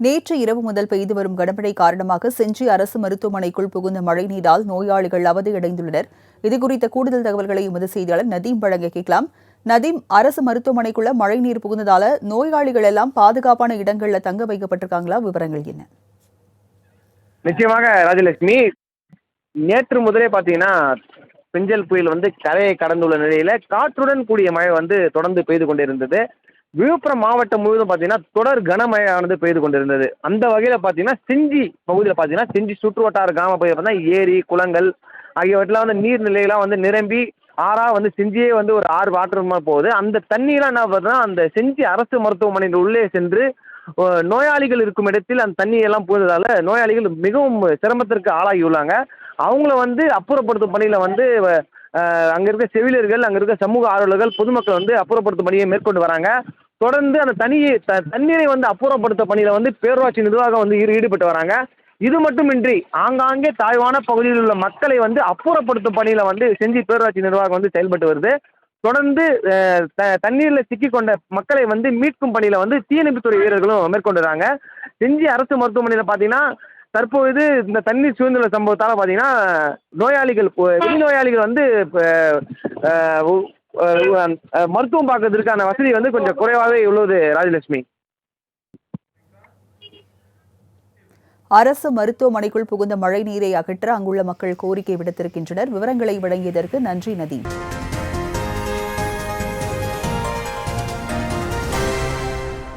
நேற்று இரவு முதல் பெய்து வரும் கனமழை காரணமாக செஞ்சி அரசு மருத்துவமனைக்குள் புகுந்த மழைநீரால் நோயாளிகள் அவதியடைந்துள்ளனர். இதுகுறித்த கூடுதல் தகவல்களை எமது செய்தியாளர் நதீம் வழங்க கேட்கலாம். நதீம் அரசு மருத்துவமனைக்குள்ள மழைநீர் புகுந்ததால நோயாளிகள் எல்லாம் பாதுகாப்பான இடங்கள்ல தங்க வைக்கப்பட்டிருக்காங்களா? விவரங்கள் என்ன? நிச்சயமாக ராஜலட்சுமி. நேற்று முதலே பார்த்தீங்கன்னா பெஞ்சல் புயல் வந்து கரையை கடந்துள்ள நிலையில காற்றுடன் கூடிய மழை வந்து தொடர்ந்து பெய்து கொண்டிருந்தது. விழுப்புரம் மாவட்டம் முழுவதும் பார்த்தீங்கன்னா தொடர் கனமழையானது பெய்து கொண்டிருந்தது. அந்த வகையில் பார்த்தீங்கன்னா செஞ்சி பகுதியில் பார்த்தீங்கன்னா செஞ்சி சுற்றுவட்டார கிராம பகுதியில் பார்த்தீங்கன்னா ஏரி குளங்கள் ஆகியவற்றெல்லாம் வந்து நீர்நிலையெல்லாம் வந்து நிரம்பி ஆறாக வந்து செஞ்சியே வந்து ஒரு ஆறு வாட்டரமாக போகுது. அந்த தண்ணியெலாம் என்ன பார்த்தீங்கன்னா அந்த செஞ்சி அரசு மருத்துவமனையின் உள்ளே சென்று நோயாளிகள் இருக்கும் இடத்தில் அந்த தண்ணியெல்லாம் போனதால நோயாளிகள் மிகவும் சிரமத்திற்கு ஆளாகியுள்ளாங்க. அவங்கள வந்து அப்புறப்படுத்தும் பணியில் வந்து அங்கே இருக்க செவிலியர்கள் அங்கே இருக்க சமூக ஆர்வலர்கள் பொதுமக்கள் வந்து அப்புறப்படுத்தும் பணியை மேற்கொண்டு வராங்க. தொடர்ந்து அந்த தண்ணியை த தண்ணீரை வந்து அப்புறப்படுத்த பணியில் வந்து பேரூராட்சி நிர்வாகம் வந்து ஈடு- ஈடுபட்டு வராங்க. இது மட்டுமின்றி ஆங்காங்கே தாழ்வான பகுதியில் உள்ள மக்களை வந்து அப்புறப்படுத்தும் பணியில் வந்து செஞ்சி பேரூராட்சி நிர்வாகம் வந்து செயல்பட்டு வருது. தொடர்ந்து த- தண்ணீரில் சிக்கிக்கொண்ட மக்களை வந்து மீட்கும் பணியில் வந்து தீயணைப்புத்துறை வீரர்களும் மேற்கொண்டுறாங்க செஞ்சி அரசு மருத்துவமனையில் பார்த்தீங்கன்னா தற்போது இந்த தண்ணீர் சூழ்நிலை சம்பவத்தால் பார்த்தீங்கன்னா நோயாளிகள் பு- வெளிநோயாளிகள் வந்து மருத்துவம் பார்க்கறதுக்கான வசதி வந்து கொஞ்சம் குறைவாகவே உள்ளது ராஜலட்சுமி. அரசு மருத்துவமனைக்குள் புகுந்த மழை நீரை அகற்ற அங்குள்ள மக்கள் கோரிக்கை விடுத்திருக்கின்றனர். விவரங்களை வழங்கியதற்கு நன்றி நதீம்.